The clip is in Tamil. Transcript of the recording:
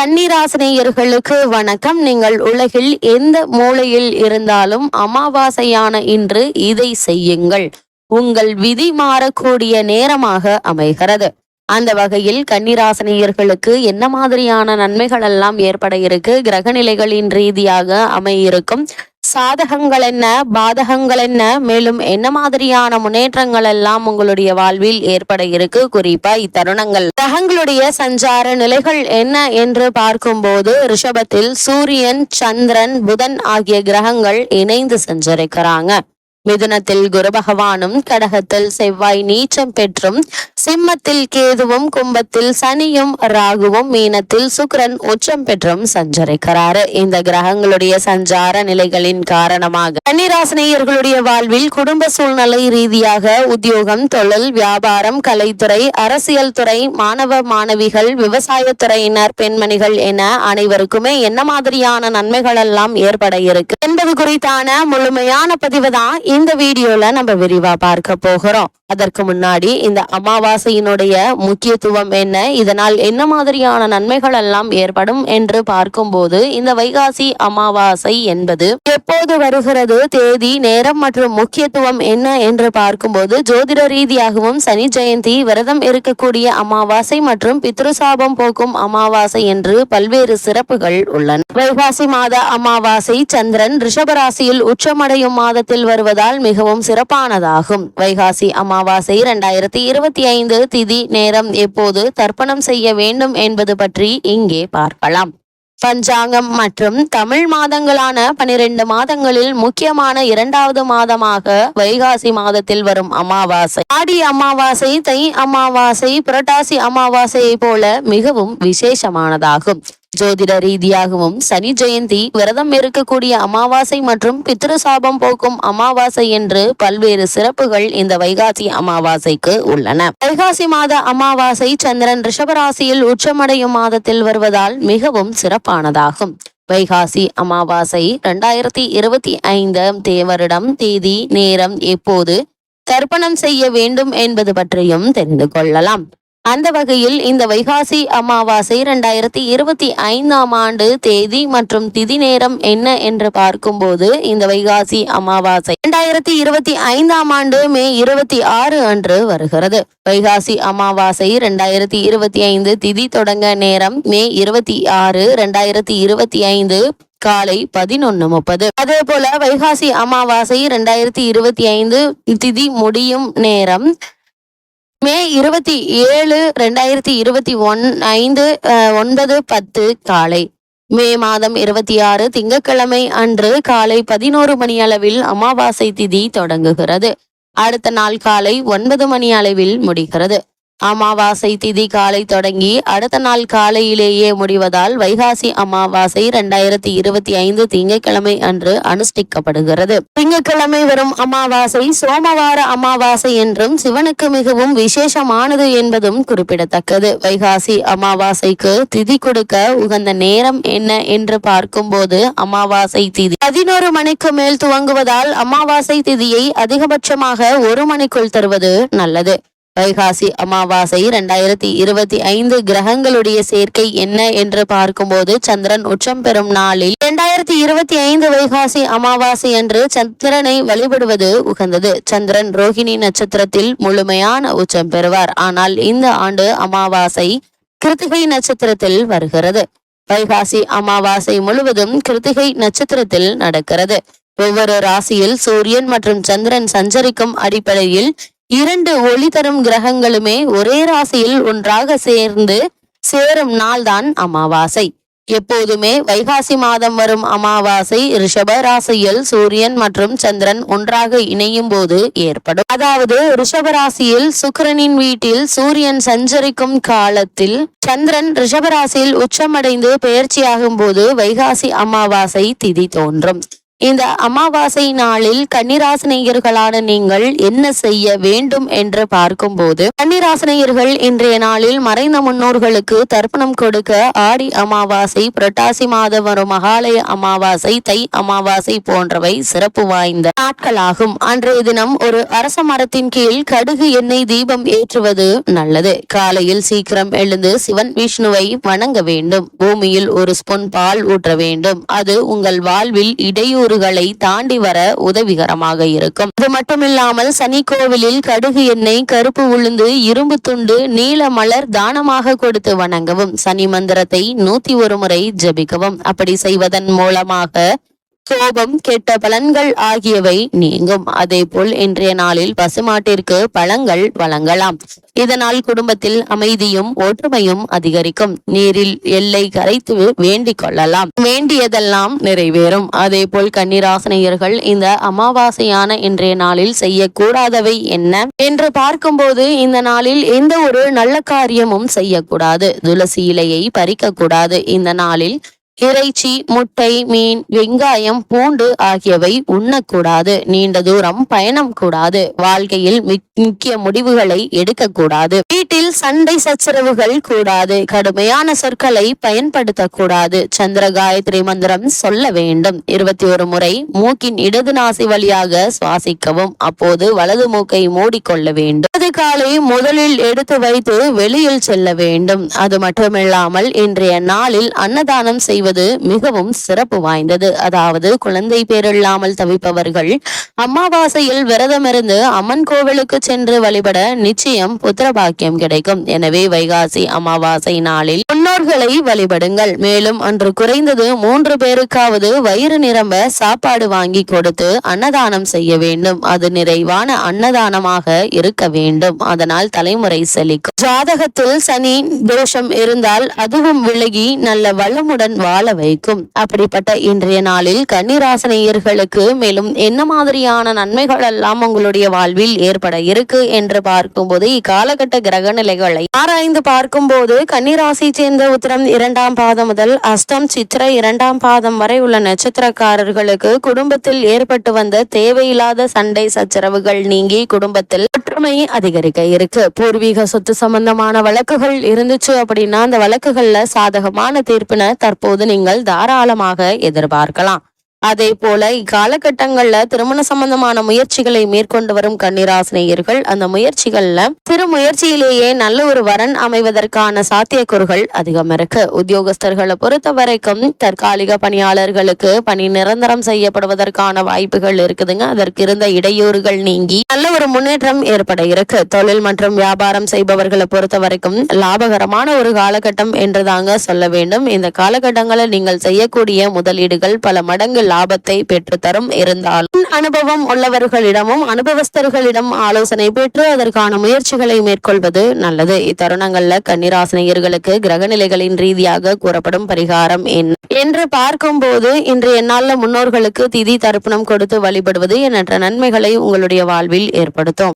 கன்னிராசினியர்களுக்கு வணக்கம். நீங்கள் உலகில் எந்த மூலையில் இருந்தாலும் அமாவாசையான இன்று இதை செய்யுங்கள். உங்கள் விதி மாறக்கூடிய நேரமாக அமைகிறது. அந்த வகையில் கன்னிராசினியர்களுக்கு என்ன மாதிரியான நன்மைகள் எல்லாம் ஏற்பட இருக்கு? கிரகநிலைகளின் ரீதியாக அமையிருக்கும் சாதகங்கள் என்ன பாதகங்கள் என்ன மேலும் என்ன மாதிரியான முன்னேற்றங்கள் எல்லாம் உங்களுடைய வாழ்வில் ஏற்பட இருக்கு? குறிப்பா இத்தருணங்கள். கிரகங்களுடைய சஞ்சார நிலைகள் என்ன என்று பார்க்கும்போது ரிஷபத்தில் சூரியன் சந்திரன் புதன் ஆகிய கிரகங்கள் இணைந்து சஞ்சரிக்கிறாங்க. மிதுனத்தில் குரு பகவானும் கடகத்தில் செவ்வாய் நீச்சம் பெற்றும் சிம்மத்தில் கேதுவும் கும்பத்தில் சனியும் ராகுவும் மீனத்தில் சுக்கிரன் உச்சம் பெற்றும் சஞ்சரிக்கிறாரு. இந்த கிரகங்களுடைய சஞ்சார நிலைகளின் காரணமாக கன்னிராசினியர்களுடைய வாழ்வில் குடும்ப சூழ்நிலை ரீதியாக உத்தியோகம் தொழில் வியாபாரம் கலைத்துறை அரசியல் துறை மாணவ மாணவிகள் விவசாயத்துறையினர் பெண்மணிகள் என அனைவருக்குமே என்ன மாதிரியான நன்மைகள் எல்லாம் ஏற்பட இருக்கு என்பது குறித்தான முழுமையான பதிவு தான் இந்த வீடியோல நம்ம விரிவா பார்க்க போகிறோம். அதற்கு முன்னாடி இந்த அமாவாசையினுடைய முக்கியத்துவம் என்ன? இதனால் என்ன மாதிரியான நன்மைகள் எல்லாம் ஏற்படும் என்று பார்க்கும்போது இந்த வைகாசி அமாவாசை என்பது எப்போது வருகிறது? தேதி நேரம் மற்றும் முக்கியத்துவம் என்ன என்று பார்க்கும்போது ஜோதிட ரீதியாகவும் சனி ஜெயந்தி விரதம் இருக்கக்கூடிய அமாவாசை மற்றும் பித்ருசாபம் போக்கும் அமாவாசை என்று பல்வேறு சிறப்புகள் உள்ளன. வைகாசி மாத அமாவாசை சந்திரன் ரிஷபராசியில் உச்சமடையும் மாதத்தில் வருவதால் மிகவும் சிறப்பானதாகும். வைகாசி அமாவாசை இரண்டாயிரத்தி இருபத்தி ஐந்து திதி நேரம் எப்போது தர்ப்பணம் செய்ய வேண்டும் என்பது பற்றி இங்கே பார்க்கலாம். பஞ்சாங்கம் மற்றும் தமிழ் மாதங்களான பனிரெண்டு மாதங்களில் முக்கியமான இரண்டாவது மாதமாக வைகாசி மாதத்தில் வரும் அமாவாசை. ஆடி அமாவாசை தை அமாவாசை புரட்டாசி அமாவாசையை போல மிகவும் விசேஷமானதாகும். ஜோதிட ரீதியாகவும் சனி ஜெயந்தி விரதம் இருக்கக்கூடிய அமாவாசை மற்றும் பித்ரு சாபம் போக்கும் அமாவாசை என்று பல்வேறு சிறப்புகள் இந்த வைகாசி அமாவாசைக்கு உள்ளன. வைகாசி மாத அமாவாசை சந்திரன் ரிஷபராசியில் உச்சமடையும் மாதத்தில் வருவதால் மிகவும் சிறப்பானதாகும். வைகாசி அமாவாசை இரண்டாயிரத்தி இருபத்தி ஐந்தாம் தேவரிடம் தேதி நேரம் எப்போது தர்ப்பணம் செய்ய வேண்டும் என்பது பற்றியும் தெரிந்து கொள்ளலாம். அந்த வகையில் இந்த வைகாசி அமாவாசை இரண்டாயிரத்தி இருபத்தி ஐந்தாம் ஆண்டு தேதி மற்றும் திதி நேரம் என்ன என்று பார்க்கும்போது இந்த வைகாசி அமாவாசை இரண்டாயிரத்தி இருபத்தி ஐந்தாம் ஆண்டு மே இருபத்தி ஆறு அன்று வருகிறது. வைகாசி அமாவாசை இரண்டாயிரத்தி இருபத்தி ஐந்து திதி தொடங்க நேரம் மே இருபத்தி ஆறு இரண்டாயிரத்தி இருபத்தி ஐந்து காலை பதினொன்னு முப்பது. அதே போல வைகாசி அமாவாசை இரண்டாயிரத்தி இருபத்தி ஐந்து திதி முடியும் நேரம் மே இருபத்தி ஏழு ரெண்டாயிரத்தி இருபத்தி ஒன் ஐந்து ஒன்பது பத்து காலை. மே மாதம் இருபத்தி ஆறு திங்கட்கிழமை அன்று காலை பதினோரு மணி அளவில் அமாவாசை திதி தொடங்குகிறது. அடுத்த நாள் காலை ஒன்பது மணி அளவில் முடிகிறது. அமாவாசை திதி காலை தொடங்கி அடுத்த நாள் காலையிலேயே முடிவதால் வைகாசி அமாவாசை இரண்டாயிரத்தி இருபத்தி ஐந்து திங்கட்கிழமை அன்று அனுஷ்டிக்கப்படுகிறது. திங்கட்கிழமை வரும் அமாவாசை சோமவார அமாவாசை என்றும் சிவனுக்கு மிகவும் விசேஷமானது என்பதும் குறிப்பிடத்தக்கது. வைகாசி அமாவாசைக்கு திதி கொடுக்க உகந்த நேரம் என்ன என்று பார்க்கும்போது அமாவாசை திதி பதினோரு மணிக்கு மேல் துவங்குவதால் அமாவாசை திதியை அதிகபட்சமாக ஒரு மணிக்குள் தருவது நல்லது. வைகாசி அமாவாசை இரண்டாயிரத்தி இருபத்தி ஐந்து கிரகங்களுடைய சேர்க்கை என்ன என்று பார்க்கும்போது சந்திரன் உச்சம் பெறும் நாளில் இரண்டாயிரத்தி இருபத்தி ஐந்து வைகாசி அமாவாசை அன்று சந்திரனை வழிபடுவது உகந்தது. சந்திரன் ரோஹிணி நட்சத்திரத்தில் முழுமையான உச்சம் பெறுவார். ஆனால் இந்த ஆண்டு அமாவாசை கிருத்திகை நட்சத்திரத்தில் வருகிறது. வைகாசி அமாவாசை முழுவதும் கிருத்திகை நட்சத்திரத்தில் நடக்கிறது. ஒவ்வொரு ராசியில் சூரியன் மற்றும் சந்திரன் சஞ்சரிக்கும் அடிப்படையில் இரண்டு ஒளி தரும் கிரகங்களுமே ஒரே ராசியில் ஒன்றாக சேர்ந்து சேரும் நாள்தான் அமாவாசை. எப்போதுமே வைகாசி மாதம் வரும் அமாவாசை ரிஷப ராசியில் சூரியன் மற்றும் சந்திரன் ஒன்றாக இணையும் போது ஏற்படும். அதாவது ரிஷப ராசியில் சுக்கிரனின் வீட்டில் சூரியன் சஞ்சரிக்கும் காலத்தில் சந்திரன் ரிஷப ராசியில் உச்சமடைந்து பெயர்ச்சியாகும் போது வைகாசி அமாவாசை திதி தோன்றும். இந்த அமாவாசை நாளில் கன்னிராசினியர்களான நீங்கள் என்ன செய்ய வேண்டும் என்று பார்க்கும்போது கன்னிராசினியர்கள் இன்றைய நாளில் மறைந்த முன்னோர்களுக்கு தர்ப்பணம் கொடுக்க ஆடி அமாவாசை புரட்டாசி மாதம் வரும் மகாலய அமாவாசை தை அமாவாசை போன்றவை சிறப்பு வாய்ந்த நாட்களாகும். அன்றைய தினம் ஒரு அரச மரத்தின் கீழ் கடுகு எண்ணெய் தீபம் ஏற்றுவது நல்லது. காலையில் சீக்கிரம் எழுந்து சிவன் விஷ்ணுவை வணங்க வேண்டும். பூமியில் ஒரு ஸ்பூன் பால் ஊற்ற வேண்டும். அது உங்கள் வாழ்வில் இடையூறு இடையூறுகளை தாண்டி வர உதவிகரமாக இருக்கும். இது மட்டுமில்லாமல் சனி கோவிலில் கடுகு எண்ணெய் கருப்பு உளுந்து இரும்பு துண்டு நீல மலர் தானமாக கொடுத்து வணங்கவும் சனி மந்திரத்தை நூத்தி ஒரு முறை ஜபிக்கவும். அப்படி செய்வதன் மூலமாக கோபம் கெட்ட பலன்கள் ஆகியவை நீங்கும். அதேபோல் இன்றைய நாளில் பசுமாட்டிற்கு பழங்கள் வழங்கலாம். இதனால் குடும்பத்தில் அமைதியும் ஒற்றுமையும் அதிகரிக்கும். நீரில் எல்லை கரைத்து வேண்டிக் கொள்ளலாம். வேண்டியதெல்லாம் நிறைவேறும். அதேபோல் கன்னிராசனையர்கள் இந்த அமாவாசையான இன்றைய நாளில் செய்யக்கூடாதவை என்ன? என்று பார்க்கும்போது இந்த நாளில் எந்த ஒரு நல்ல காரியமும் செய்யக்கூடாது. துளசி இலையை பறிக்க கூடாது இந்த நாளில் இறைச்சி முட்டை மீன் வெங்காயம் பூண்டு ஆகியவை உண்ணக்கூடாது. நீண்ட தூரம் பயணம் கூடாது. வாழ்க்கையில் முக்கிய முடிவுகளை எடுக்கக்கூடாது. வீட்டில் சண்டை சச்சரவுகள் கூடாது. கடுமையான சொற்களை பயன்படுத்தக்கூடாது. சந்திர காயத்ரி மந்திரம் சொல்ல வேண்டும். இருபத்தி ஒரு முறை மூக்கின் இடது நாசி வழியாக சுவாசிக்கவும். அப்போது வலது மூக்கை மூடிக்கொள்ள வேண்டும். அது காலை முதலில் எடுத்து வைத்து வெளியில் செல்ல வேண்டும். அது மட்டுமில்லாமல் இன்றைய நாளில் அன்னதானம் செய்வது மிகவும் சிறப்பு வாய்ந்தது. அதாவது குழந்தை பேரில்லாமல் தவிப்பவர்கள் அமாவாசையில் விரதமிருந்து அம்மன் கோவிலுக்கு சென்று வழிபட நிச்சயம் புத்திர பாக்கியம் கிடைக்கும். எனவே வைகாசி அமாவாசை நாளில் முன்னோர்களை வழிபடுங்கள். மேலும் அன்று குறைந்தது மூன்று பேருக்காவது வயிறு நிரம்ப சாப்பாடு வாங்கி கொடுத்து அன்னதானம் செய்ய வேண்டும். அது நிறைவான அன்னதானமாக இருக்க வேண்டும். அதனால் தலைமுறை செழிக்கும். ஜாதகத்தில் சனி தோஷம் இருந்தால் அதுவும் விலகி நல்ல வளமுடன் வாழ வைக்கும். அப்படிப்பட்ட இன்றைய நாளில் கன்னிராசனையர்களுக்கு மேலும் என்ன மாதிரியான நன்மைகள் எல்லாம் உங்களுடைய வாழ்வில் ஏற்பட இருக்கு என்று பார்க்கும்போது இக்காலகட்ட கிரக நிலைகளை ஆராய்ந்து பார்க்கும்போது கன்னிராசி சேர்ந்த உத்திரம் இரண்டாம் பாதம் முதல் அஸ்தம் சித்திரை இரண்டாம் பாதம் வரை உள்ள நட்சத்திரக்காரர்களுக்கு குடும்பத்தில் ஏற்பட்டு வந்த தேவையில்லாத சண்டை சச்சரவுகள் நீங்கி குடும்பத்தில் ஒற்றுமை அதிகரிக்க இருக்கு. பூர்வீக சொத்து சம்பந்தமான வழக்குகள் இருந்துச்சு அப்படின்னா அந்த வழக்குகள்ல சாதகமான தீர்ப்பினை தற்போது நீங்கள் தாராளமாக எதிர்பார்க்கலாம். அதே போல இக்காலகட்டங்கள்ல திருமண சம்பந்தமான முயற்சிகளை மேற்கொண்டு வரும் கன்னிராசினியர்கள் அந்த முயற்சிகள்ல சிறு முயற்சியிலேயே நல்ல ஒரு வரன் அமைவதற்கான சாத்தியக்கூறுகள் அதிகம் இருக்கு. உத்தியோகஸ்தர்களை பொறுத்த வரைக்கும் தற்காலிக பணியாளர்களுக்கு பணி நிரந்தரம் செய்யப்படுவதற்கான வாய்ப்புகள் இருக்குதுங்க. அதற்கு இருந்த இடையூறுகள் நீங்கி நல்ல ஒரு முன்னேற்றம் ஏற்பட இருக்கு. தொழில் மற்றும் வியாபாரம் செய்பவர்களை பொறுத்த வரைக்கும் லாபகரமான ஒரு காலகட்டம் என்றுதாங்க சொல்ல வேண்டும். இந்த காலகட்டங்களில் நீங்கள் செய்யக்கூடிய முதலீடுகள் பல மடங்கு லாபத்தை பெற்றுத்தரும். இருந்தாலும் அனுபவம் உள்ளவர்களிடமும் அனுபவஸ்தர்களிடம் ஆலோசனை பெற்று அதற்கான முயற்சிகளை மேற்கொள்வது நல்லது. இத்தருணங்கள்ல கன்னிராசினியர்களுக்கு கிரகநிலைகளின் ரீதியாக கூறப்படும் பரிகாரம் என்ன? என்று பார்க்கும் போது இன்று என்னால முன்னோர்களுக்கு திதி தர்ப்பணம் கொடுத்து வழிபடுவது எண்ணற்ற நன்மைகளை உங்களுடைய வாழ்வில் ஏற்படுத்தும்.